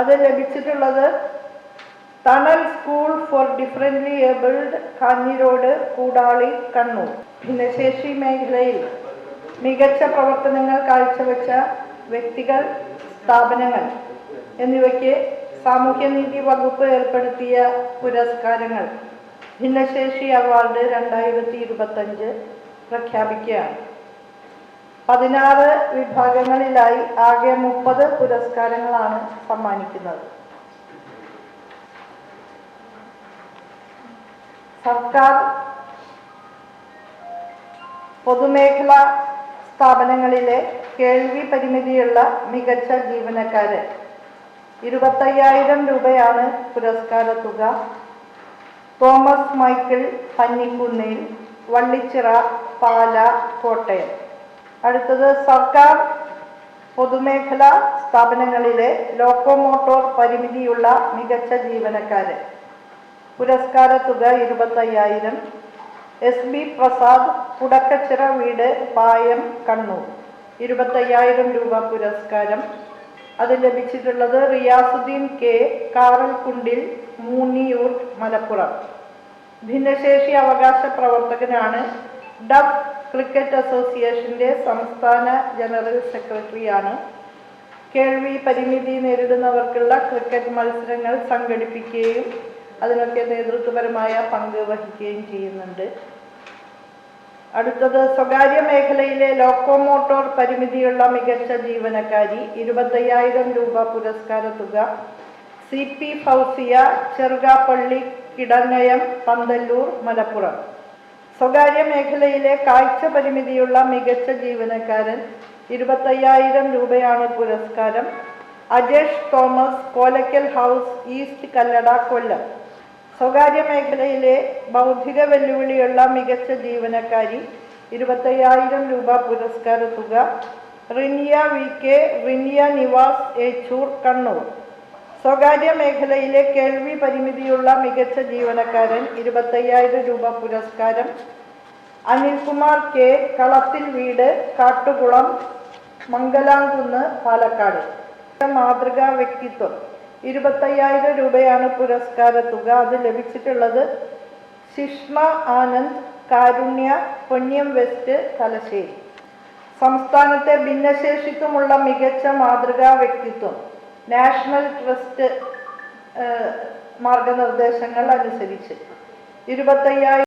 അത് ലഭിച്ചിട്ടുള്ളത് Thanal school for differently abled Kanhirode Koodali Kannur. ഭിന്നശേഷി മേഖലയിൽ മികച്ച പ്രവർത്തനങ്ങൾ കാഴ്ചവെച്ച വ്യക്തികൾ സ്ഥാപനങ്ങൾ എന്നിവയ്ക്ക് സാമൂഹ്യനീതി വകുപ്പ് ഏർപ്പെടുത്തിയ പുരസ്കാരങ്ങൾ ഭിന്നശേഷി അവാർഡ് രണ്ടായിരത്തി ഇരുപത്തഞ്ച് പ്രഖ്യാപിക്കുകയാണ്. പതിനാറ് വിഭാഗങ്ങളിലായി ആകെ മുപ്പത് പുരസ്കാരങ്ങളാണ് സമ്മാനിക്കുന്നത്. സർക്കാർ പൊതുമേഖലാ സ്ഥാപനങ്ങളിലെ കേൾവി പരിമിതിയുള്ള മികച്ച ജീവനക്കാര് ഇരുപത്തയ്യായിരം രൂപയാണ് പുരസ്കാര തുക. Thomas Michael Pannikkunnil Vallichira Pala Kottayam. അടുത്തത് സർക്കാർ പൊതുമേഖലാ സ്ഥാപനങ്ങളിലെ ലോക്കോമോട്ടോർ പരിമിതിയുള്ള മികച്ച ജീവനക്കാരൻ പുരസ്കാര തുക ഇരുപത്തയ്യായിരം. എസ് ബി പ്രസാദ് കുടക്കച്ചിറ വീട് പായം കണ്ണൂർ. ഇരുപത്തയ്യായിരം രൂപ പുരസ്കാരം. അത് ലഭിച്ചിട്ടുള്ളത് റിയാസുദ്ദീൻ കെ. കാറൽകുണ്ടിൽ മൂന്നിയൂർ മലപ്പുറം. ഭിന്നശേഷി അവകാശ പ്രവർത്തകനാണ് ഡബ് ക്രിക്കറ്റ് അസോസിയേഷന്റെ സംസ്ഥാന ജനറൽ സെക്രട്ടറിയാണ്. കേൾവി പരിമിതി നേരിടുന്നവർക്കുള്ള ക്രിക്കറ്റ് മത്സരങ്ങൾ സംഘടിപ്പിക്കുകയും അതിനൊക്കെ നേതൃത്വപരമായ പങ്ക് വഹിക്കുകയും ചെയ്യുന്നുണ്ട്. അടുത്തത് സ്വകാര്യ മേഖലയിലെ ലോക്കോമോട്ടോർ പരിമിതിയുള്ള മികച്ച ജീവനക്കാരി ഇരുപത്തയ്യായിരം രൂപ പുരസ്കാര തുക. C P Fousiya Cherukappalli Kidangayam Pandalloor Malappuram. സ്വകാര്യ മേഖലയിലെ കാഴ്ച പരിമിതിയുള്ള മികച്ച ജീവനക്കാരൻ ഇരുപത്തയ്യായിരം രൂപയാണ് പുരസ്കാരം. Ajesh Thomas Kolakkal house East Kallada Kollam. സ്വകാര്യ മേഖലയിലെ ബൗദ്ധിക വെല്ലുവിളിയുള്ള മികച്ച ജീവനക്കാരി ഇരുപത്തയ്യായിരം രൂപ പുരസ്കാര തുക. Riniya V K Riniya Nivas Echur Kannur. സ്വകാര്യ മേഖലയിലെ കേൾവി പരിമിതിയുള്ള മികച്ച ജീവനക്കാരൻ ഇരുപത്തയ്യായിരം രൂപ പുരസ്കാരം. അനിൽകുമാർ കെ. കളത്തിൽ വീട് കാട്ടുകുളം മംഗലാംകുന്ന് പാലക്കാട്. മാതൃകാ വ്യക്തിത്വം. ഇരുപത്തയ്യായിരം രൂപയാണ് പുരസ്കാര തുക. അത് ലഭിച്ചിട്ടുള്ളത് ശിഷ്മ ആനന്ദ് കാരുണ്യ പൊന്യം വെസ്റ്റ് തലശ്ശേരി. സംസ്ഥാനത്തെ ഭിന്നശേഷിത്വമുള്ള മികച്ച മാതൃകാ വ്യക്തിത്വം. നാഷണൽ ട്രസ്റ്റ് മാർഗനിർദ്ദേശങ്ങൾ അനുസരിച്ച്. ഇരുപത്തയ്യായിരം